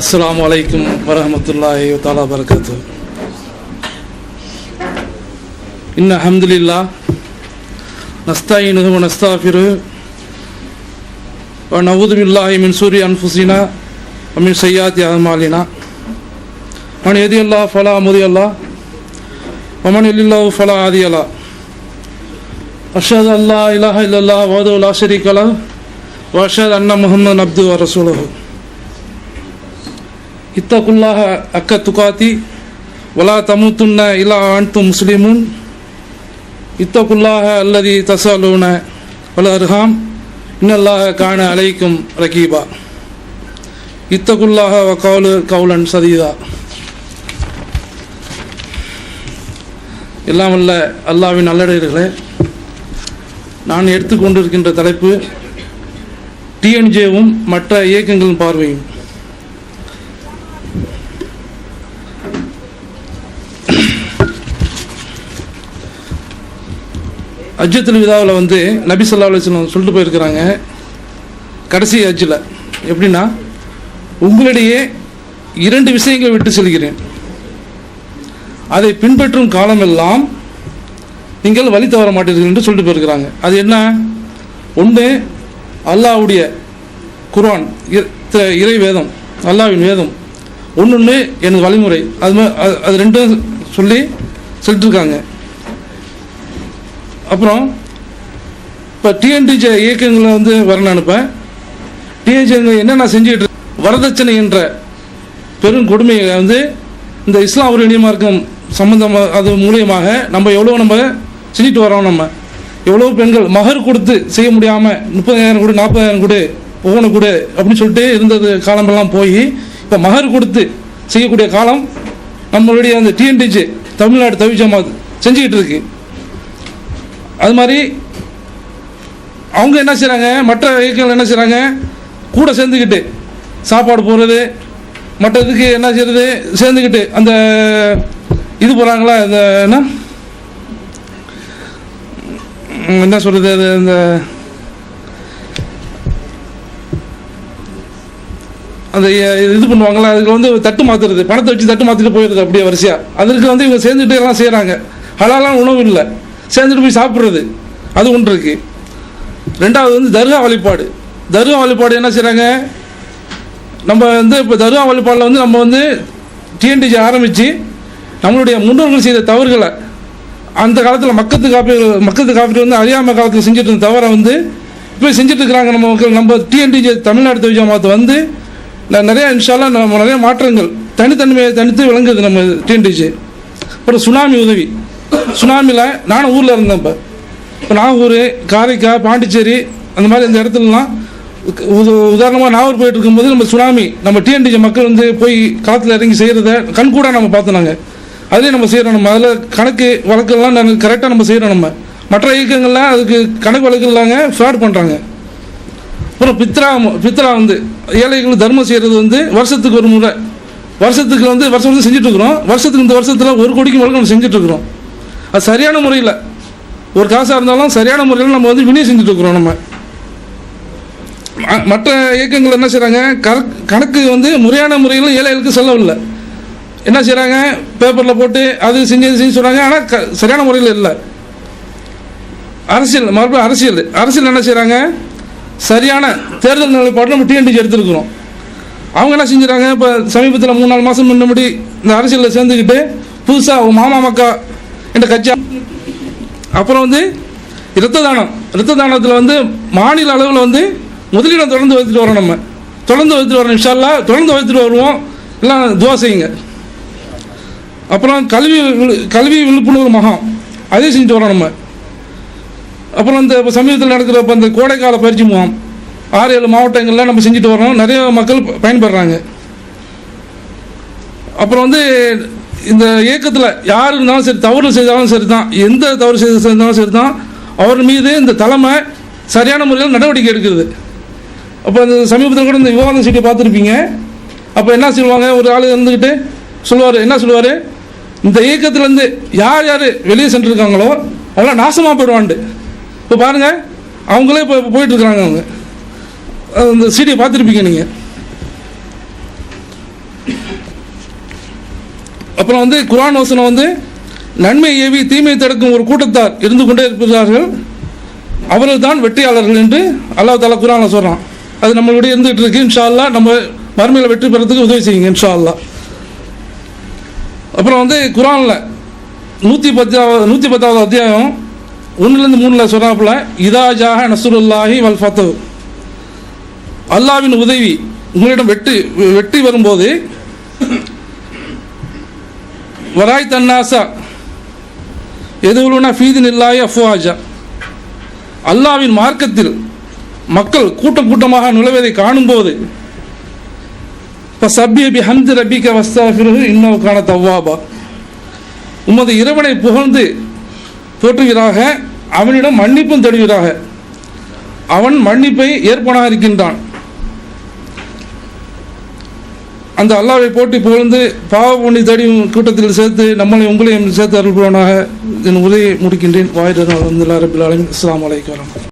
அஸ்லாம் வலைக்கும் வரமத்துல்லாஹி தாலா பரகத்து இன்ன அஹமதுல்லா நஸ்தாயினு நஸ்தாஃபிரு நவுதுபில்லாஹி மின் சூரி அன்ஃபுசினா அமின் சையாத் அஹமாலினா மன் எதி அல்லா ஃபலா அமுதி அல்லா ஒமன் இல்லில்லாஹு ஃபலா ஆதி அல்லா அஷத் அல்லா இலாஹ இல்லல்லா வாது உலா ஷரீக் அலா வஷத் அண்ணா முகமது அப்து ரசூலஹூ இத்தகுல்லாக அக்க துகாத்தி வலா தமுத்துன்ன இலா அன்து முஸ்லிமுன். இத்தகுல்லாக அல்லதி தசாலூன வல அருகாம் இன்னல்லாக காண அலைக்கும் ரகீபா. இத்தகுல்லாக கவுலு கவுலன் சதீதா. எல்லாம் அல்ல அல்லாவின் நல்லடையர்களே நான் எடுத்துக்கொண்டிருக்கின்ற தலைப்பு டிஎன்ஜேவும் மற்ற இயக்கங்களின் பார்வையும். அஜ்ஜத்துல் விதாவில் வந்து நபி சொல்லா அலுவலம் சொல்லிட்டு போயிருக்கிறாங்க. கடைசி அஜ்ஜில். எப்படின்னா உங்களிடையே இரண்டு விஷயங்களை விட்டு செல்கிறேன். அதை பின்பற்றும் காலமெல்லாம் நீங்கள் வழி தவற மாட்டீர்கள் என்று சொல்லிட்டு போயிருக்கிறாங்க. அது என்ன? ஒன்று அல்லாஹ்வுடைய குரான் இறை வேதம் அல்லாவின் வேதம். ஒன்று ஒன்று எனது வழிமுறை. அது அது- அது ரெண்டும் சொல்லி சொல்லிட்டுருக்காங்க அப்புறம் இப்போ டிஎன்டிஜே இயக்கங்களை வந்து வரணும் அனுப்பேன் டிஎன்ஜி என்னென்ன செஞ்சுக்கிட்டு வரதட்சணை என்ற பெரும் கொடுமையை வந்து இந்த இஸ்லாம் ஒரு இனிய மார்க்கம் சம்பந்தமாக அது மூலியமாக நம்ம எவ்வளோ நம்ம செஞ்சுட்டு வரோம் நம்ம. எவ்வளோ பெண்கள் மகர் கொடுத்து செய்ய முடியாமல் முப்பதாயிரம் கொடு நாற்பதாயிரம் கொடு ஒவ்வொன்று கொடு அப்படின்னு சொல்லிட்டு இருந்தது காலமெல்லாம் போய் இப்போ மகர் கொடுத்து செய்யக்கூடிய காலம் நம்மளுடைய அந்த டிஎன்டிஜே தமிழ்நாடு தவிச்சமாக செஞ்சுக்கிட்டு இருக்குது அது மாதிரி அவங்க என்ன செய்கிறாங்க மற்ற இயக்கங்கள் என்ன செய்கிறாங்க கூட சேர்ந்துக்கிட்டு சாப்பாடு போடுறது மற்ற இதுக்கு என்ன செய்கிறது சேர்ந்துக்கிட்டு அந்த இது போகிறாங்களா இந்த என்ன? என்ன சொல்கிறது அது இந்த அந்த இது பண்ணுவாங்களா அதுக்கு வந்து தட்டு மாற்றுறது பணத்தை வச்சு தட்டு மாற்றிட்டு போயிடுது அப்படியே வரிசையாக அதற்கு வந்து இவங்க சேர்ந்துட்டு எல்லாம் செய்கிறாங்க ஹலாலாம் உணவு இல்லை. சேர்ந்துட்டு போய் சாப்பிட்றது. அது ஒன்று இருக்குது ரெண்டாவது வந்து தர்கா வழிபாடு. தர்கா வழிபாடு என்ன செய்கிறாங்க நம்ம வந்து இப்போ தர்கா வழிபாடில் வந்து நம்ம வந்து டிஎன்டிஜி ஆரம்பித்து நம்மளுடைய முன்னோர்கள் செய்த தவறுகளை அந்த காலத்தில் மக்கத்து காப்பீடு மக்கத்து காப்பீடு வந்து அறியாமல் காலத்தில் செஞ்சுட்டு இருந்த தவறை வந்து இப்போ செஞ்சுட்டு இருக்கிறாங்க நம்ம மக்கள். நம்ம டிஎன்டிஜி தமிழ்நாடு தொழில் ஜமாத்து வந்து நிறையா நிறைய நம்ம நிறைய மாற்றங்கள் தனித்தன்மையை தனித்து விளங்குது நம்ம டிஎன்டிஜி அப்புறம் சுனாமி உதவி. சுனாமியில் நானும் ஊரில் இருந்தேன் இப்போ. இப்போ நாகூர் காரைக்கால் பாண்டிச்சேரி அந்த மாதிரி இந்த இடத்துலலாம் உத உதாரணமாக நாகூர் போயிட்டு இருக்கும்போது நம்ம சுனாமி நம்ம டிஎன்டிஜி மக்கள் வந்து போய் களத்தில் இறங்கி செய்கிறத கண்கூடாக நம்ம பார்த்தோம் நாங்கள் அதுலேயே நம்ம செய்கிறோம் நம்ம. அதில் கணக்கு வழக்கெல்லாம் நாங்கள் கரெக்டாக நம்ம செய்கிறோம் நம்ம. மற்ற இயக்கங்கள்லாம் அதுக்கு கணக்கு வழக்கு இல்லாங்க ஃப்ராட் பண்ணுறாங்க அப்புறம் பித்ரா பித்ரா வந்து ஏழைகள் தர்மம் செய்கிறது வந்து வருஷத்துக்கு ஒரு முறை. வருஷத்துக்கு வந்து வருஷம் வருஷம் செஞ்சுட்டு இருக்கிறோம். வருஷத்துக்கு இந்த வருஷத்தில் ஒரு கோடிக்கு மேலே நம்ம செஞ்சுட்டு இருக்கிறோம். அது சரியான முறையில். ஒரு காசாக இருந்தாலும் சரியான முறையில் நம்ம வந்து விநியோகம் செஞ்சுட்டு இருக்கிறோம் நம்ம. ம- மற்ற இயக்கங்கள் என்ன செய்கிறாங்க கணக்கு வந்து முறையான முறையில் ஏழைகளுக்கு செல்லவில்லை என்ன செய்கிறாங்க பேப்பரில் போட்டு அது செஞ்சு செஞ்சு சொல்கிறாங்க ஆனால் க சரியான முறையில் இல்லை. அரசியல் மறுபடியும் அரசியல். அரசியல் என்ன செய்கிறாங்க சரியான தேர்தல் நிலைப்பாடு நம்ம டிஎன்டிஜி எடுத்துருக்குறோம். அவங்க என்ன செஞ்சுறாங்க? இப்போ சமீபத்தில் மூணு நாலு மாதம் முன்னாடி இந்த அரசியலில் சேர்ந்துக்கிட்டு புதுசாக மாமா மக்கா என்ற கட்சி அப்புறம் வந்து இரத்த தானம். இரத்த தானத்தில் வந்து மாநில அளவில் வந்து முதலிடம் தொடர்ந்து வைத்துட்டு வரோம் நம்ம. தொடர்ந்து வைத்துட்டு வரோம் இன்ஷால்லா தொடர்ந்து வைத்துட்டு வருவோம். எல்லாம் துவா செய்யுங்க. அப்புறம் கல்வி விழு- கல்வி விழிப்புணர்வு மகம். அதையும் செஞ்சுட்டு வரோம் நம்ம. அப்புறம் இந்த இப்போ சமீபத்தில் நடக்கிற இப்போ இந்த கோடைக்கால பயிற்சி முகாம். ஆறு ஏழு மாவட்டங்களில் நம்ம செஞ்சுட்டு வரோம். நிறைய மக்கள் பயன்படுறாங்க. அப்புறம் வந்து இந்த இயக்கத்தில் யார் இருந்தாலும் சரி தவறு செய்தாலும் சரி தான் எந்த தவறு செய்த செய்தாலும் சரி தான் அவர் மீது இந்த தலைமை சரியான முறையில் நடவடிக்கை எடுக்கிறது. அப்போ அந்த சமீபத்தில் கூட இந்த விவாதம் சீட்டை பார்த்துருப்பீங்க. அப்போ என்ன சொல்லுவாங்க? ஒரு ஆள் இருந்துக்கிட்டு சொல்லுவார் என்ன சொல்லுவார்? இந்த இயக்கத்துலேருந்து யார் யார் வெளியே சென்றிருக்காங்களோ அவங்களாம் நாசமாக போயிடுவான்ட்டு இப்போ பாருங்கள் அவங்களே இப்போ போயிட்டுருக்குறாங்க அவங்க. அந்த இந்த சீடியை பார்த்துருப்பீங்க நீங்கள் அப்புறம் வந்து குரான் வசனம் வந்து நன்மை ஏவி தீமை தடுக்கும் ஒரு கூட்டத்தார் இருந்து கொண்டே இருக்கிறார்கள் அவர்கள் தான் வெற்றியாளர்கள் என்று அல்லாஹ் தாலா குரானில் சொல்கிறான் அது நம்மளுடைய இருந்துகிட்டு இருக்கு. இன்ஷா அல்லா நம்ம மறுமையில் வெற்றி பெறத்துக்கு உதவி செய்யுங்க இன்ஷா அல்லா அப்புறம் வந்து குரானில் நூற்றி பத்தாவது நூற்றி பத்தாவது அத்தியாயம் ஒன்றுலேருந்து மூணில் சொன்னாப்புல இதா ஜாக நசுருல்லாஹி வல் ஃபத்து அல்லாவின் உதவி உங்களிடம் வெட்டி வெட்டி வரும்போது வராய் தன்னாசா எதுவுலுனா ஃபீதின் இல்லாய் அஃப்வாஜா அல்லாவின் மார்க்கத்தில் மக்கள் கூட்டம் கூட்டமாக நுழைவதை காணும்போது இப்போ சப்பிய பி ஹம்து ரபிக வஸ்தாஃபிரு பிறகு காண தவ்வாபா. உமது இறைவனை புகழ்ந்து போற்றுகிறாக அவனிடம் மன்னிப்பும் தருகிறாக அவன் மன்னிப்பை ஏற்பனாக இருக்கின்றான் அந்த அல்லாவை போட்டி புகழ்ந்து பாவ புண்ணி தேடி கூட்டத்தில் சேர்த்து நம்மளை உங்களையும் சேர்த்து அருள்பவனாக என் உதவி முடிக்கின்றேன். வாயிரம் வந்து ரபில் அலமின் அஸ்லாம்